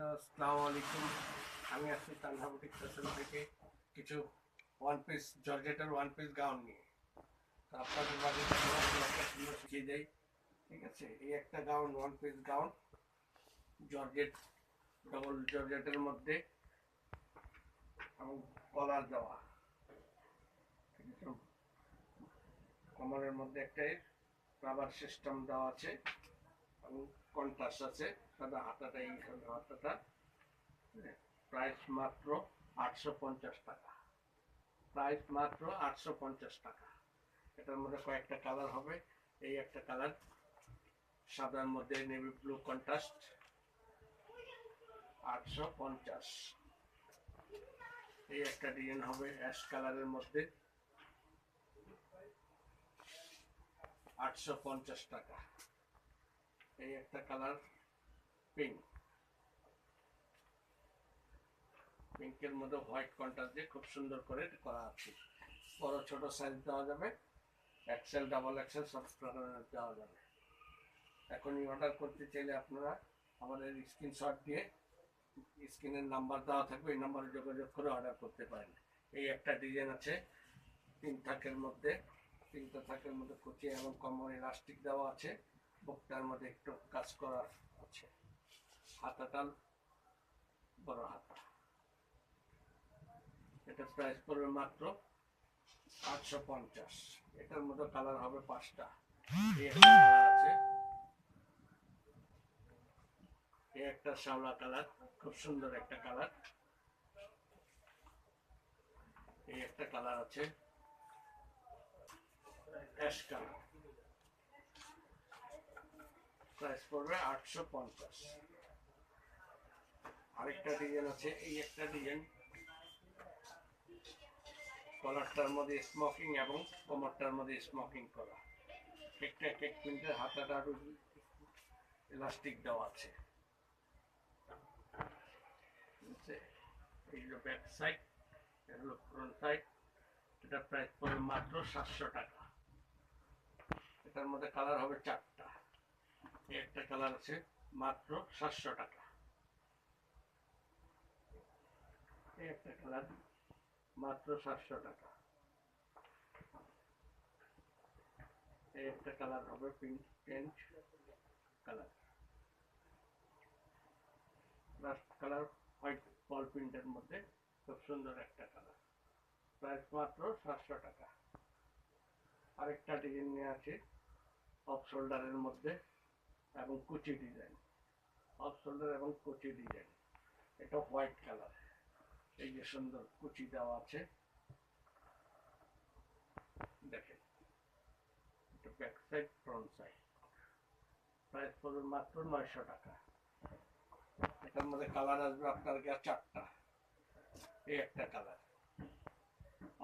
আসসালামু আলাইকুম। আমি আসছি তানহা বুটিক ফ্যাশন থেকে কিছু ওয়ান পিস জর্জেটের ওয়ান পিস গাউন নিয়ে। তো আপনাদের মাঝে শিখিয়ে দেয় ঠিক আছে, এই একটা gown one piece gown georgette double জর্জেটের মধ্যে এবং কলার দেওয়া। ঠিক আছে কমরের মধ্যে একটাই রাবার সিস্টেম দেওয়া আছে এবং কন্ট্রাস্ট আছে, সাদা হাতাটা, এই সাদা হাতাটা প্রাইস মাত্র আটশো পঞ্চাশ টাকা। প্রাইস মাত্র আটশো পঞ্চাশ টাকা। এটার মধ্যে কয়েকটা কালার হবে। এই একটা কালার সাদার মধ্যে নেভি ব্লু কন্ট্রাস্ট আটশো পঞ্চাশ। এই একটা ডিজাইন হবে অ্যাশ কালারের মধ্যে। আটশো পঞ্চাশ টাকা। এই একটা কালার পিঙ্ক পিঙ্কের মধ্যে হোয়াইট কন্ট্রাস্ট দিয়ে খুব সুন্দর করে করা আছে। বড় ছোট সাইজ দেওয়া যাবে। এক্সেল ডাবল এক্সেল সব দেওয়া যাবে। এখনই অর্ডার করতে চাইলে আপনারা আমাদের স্ক্রিনশট দিয়ে স্ক্রিনের নাম্বার দেওয়া থাকবে। এই নাম্বারে যোগাযোগ করে অর্ডার করতে পারেন। এই একটা ডিজাইন আছে। তিন থাকের মধ্যে তিনটা থাকের মধ্যে কুচি এবং কমন ইলাস্টিক দেওয়া আছে। বুকটার মধ্যে একটু কাজ করা আছে। হাতাটা বড় হাতা। এটা প্রাইস পড়বে মাত্র আটশো পঞ্চাশ। এটার মধ্যে কালার হবে পাঁচটা। আছে। একটা শ্যাওলা কালার খুব সুন্দর একটা কালার এই একটা কালার আছে। অ্যাশ কালার প্রাইস পড়বে আটশো পঞ্চাশ। আরেকটা ডিজাইন আছে, এই একটা ডিজাইন। কলারটার মধ্যে স্মোকিং এবং কোমরটার মধ্যে স্মোকিং করা। একটা এক এক প্রিন্টের হাতাটা আরও ইলাস্টিক দেওয়া আছে। হলো ব্যাক সাইড এটা হলো ফ্রন্ট সাইড এটা প্রাইস পড়বে মাত্র সাতশো টাকা। এটার মধ্যে কালার হবে চারটা। একটা কালার আছে, মাত্র সাতশো টাকা। একটা কালার, মাত্র সাতশো টাকা। একটা কালার হবে pink paint colour. Last colour white ball প্রিন্টের মধ্যে খুব সুন্দর একটা কালার। প্রাইস মাত্র সাতশো টাকা। আরেকটা ডিজাইন নিয়ে আছে অফ শোল্ডারের মধ্যে। এবং কুচি ডিজাইন অফ শোল্ডার এবং কুচি ডিজাইন। এটা হোয়াইট কালার এই যে সুন্দর কুচি দেওয়া আছে। দেখেন এটা back side front side price পড়বে মাত্র নয়শো টাকা। এটার মধ্যে কালার আসবে আপনার কাছে চারটা। এই একটা কালার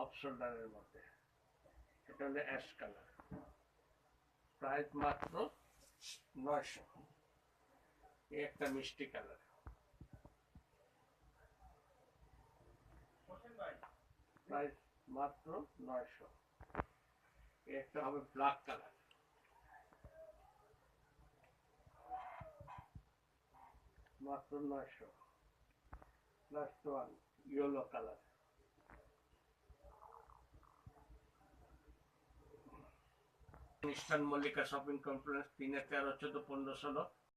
অফ শোল্ডারের মধ্যে। এটা হলো অ্যাশ কালার প্রাইস মাত্র নয়শো। একটা মিষ্টি কালার। প্রাইস মাত্র নয়শো। একটা হবে ব্ল্যাক কালার। মাত্র নয়শো। Last one yellow colour. Eastern Mallika shopping complex তিনে তেরো চোদ্দ পনেরো ষোলো।